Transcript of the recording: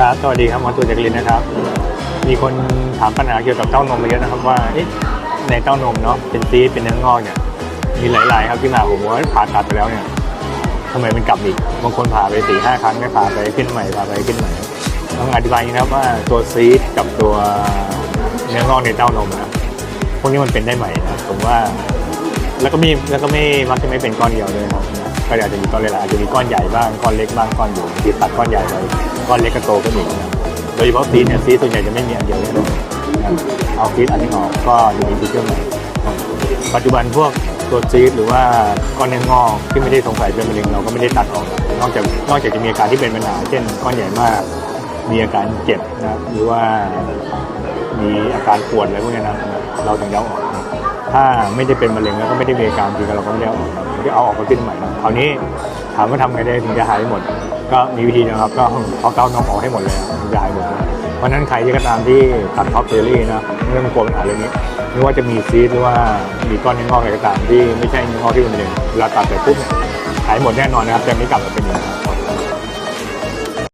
ครับสวัสดีครับหมอตูนจักรินนะครับ มีคนถามปัญหาเกี่ยวกับเต้านมมาเยอะนะครับว่าในเต้านมเนาะเป็นซีสเป็นเนื้องอกเนี่ยมีหลาย ๆ ครับที่มาผมว่าผ่าตัดไปแล้วเนี่ยทำไมมันกลับอีกบางคนผ่าไปสี่ห้าครั้งไม่ผ่าไปขึ้นใหม่ผ่าไปขึ้นใหม่ต้องอธิบายนะครับว่าตัวซีสกับตัวเนื้องอกในเต้านมนะพวกนี้มันเป็นได้ใหม่นะผมว่า แล้วก็มีแล้วก็ไม่มักจะไม่เป็นก้อนเดียวเลยครับก็อาจจะมีก้อนเล็กอาจจะมีก้อนใหญ่บ้างก้อนเล็กบ้างก้อนอยู่ที่ตัดก้อนใหญ่ไป ก้อนเล็กก็โตขึ้นอีกนะโดยเฉพาะซีสเนี่ยซีสส่วนใหญ่จะไม่มีอันเดียวแน่นะเอาซีสอันนี้ออกก็จะมีฟีเจอร์ใหม่ปัจจุบันพวกตัวซีสหรือว่าก้อนเนื้องอกที่ไม่ได้สงสัยเป็นมะเร็งเราก็ไม่ได้ตัดออกนอกจากนอกจากจะมีอาการที่เป็นปัญหาเช่นก้อนใหญ่มากมีอาการเจ็บนะหรือว่ามีอาการปวดอะไรพวกนี้นะเราถึงจะเอาออกถ้าไม่ได้เป็นมะเร็งแล้วก็ไม่ได้มีอาการจริงเราก็ไม่ได้เอาออกครับก็เอาออกมาขึ้นใหม่นะคราวนี้ถามว่าทำไงได้ถึงจะหายหมด ก็มีวิธีนะครับก็เอาเต้านมออกให้หมดเลยครับถึงจะหายหมดเพราะนั้นใครที่ก็ตามที่ตัดท็อปเซอรี่นะไม่ต้องกลัวปัญหาเรื่องนี้ไม่ว่าจะมีซีดหรือว่ามีก้อนเนื้องอกอะไรก็ตามที่ไม่ใช่เนื้องอกที่เป็นมะเร็งเวลาตัดเสร็จปุ๊บเนี่ยหายหมดแน่นอนนะครับจะไม่กลับมาเป็นอีก